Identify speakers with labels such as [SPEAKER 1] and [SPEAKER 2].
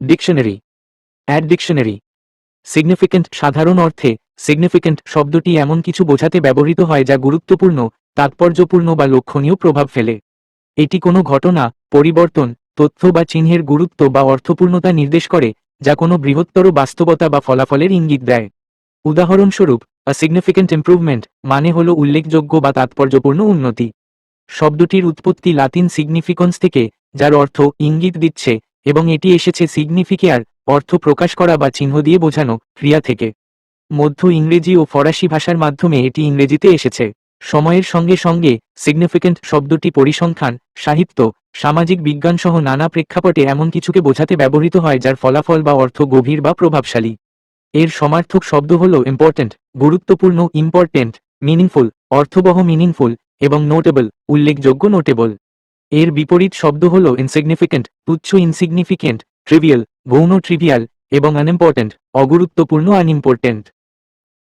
[SPEAKER 1] Dictionary add dictionary significant সাধারণ অর্থে significant শব্দটি এমন কিছু বোঝাতে ব্যবহৃত হয় যা গুরুত্বপূর্ণ, তাৎপর্যপূর্ণ বা লক্ষণীয় প্রভাব ফেলে। এটি কোনো ঘটনা, পরিবর্তন, তথ্য বা চিহ্নের গুরুত্ব বা অর্থপূর্ণতা নির্দেশ করে, যা কোনো বৃহত্তর বাস্তবতা বা ফলাফলের ইঙ্গিত দেয়। উদাহরণস্বরূপ আ সিগনিফিক্যান্ট ইমপ্রুভমেন্ট মানে হল উল্লেখযোগ্য বা তাৎপর্যপূর্ণ উন্নতি। শব্দটির উৎপত্তি লাতিন সিগনিফিকন্স থেকে, যার অর্থ ইঙ্গিত দিচ্ছে এবং এটি এসেছে সিগনিফিকেয়ার অর্থ প্রকাশ করা বা চিহ্ন দিয়ে বোঝানো, ক্রিয়া থেকে। মধ্য ইংরেজি ও ফরাসি ভাষার মাধ্যমে এটি ইংরেজিতে এসেছে। সময়ের সঙ্গে সঙ্গে সিগনিফিক্যান্ট শব্দটি পরিসংখ্যান, সাহিত্য, সামাজিক বিজ্ঞান সহ নানা প্রেক্ষাপটে এমন কিছুকে বোঝাতে ব্যবহৃত হয় যার ফলাফল বা অর্থ গভীর বা প্রভাবশালী। এর সমার্থক শব্দ হল ইম্পর্ট্যান্ট গুরুত্বপূর্ণ ইম্পর্টেন্ট মিনিংফুল অর্থবহ মিনিংফুল এবং নোটেবল উল্লেখযোগ্য নোটেবল এর বিপরীত শব্দ হল ইনসিগনিফিকেন্ট তুচ্ছ ইনসিগনিফিকেন্ট ট্রিভিয়াল গৌণ ট্রিভিয়াল এবং আনইম্পর্ট্যান্ট অগুরুত্বপূর্ণ আনইম্পর্ট্যান্ট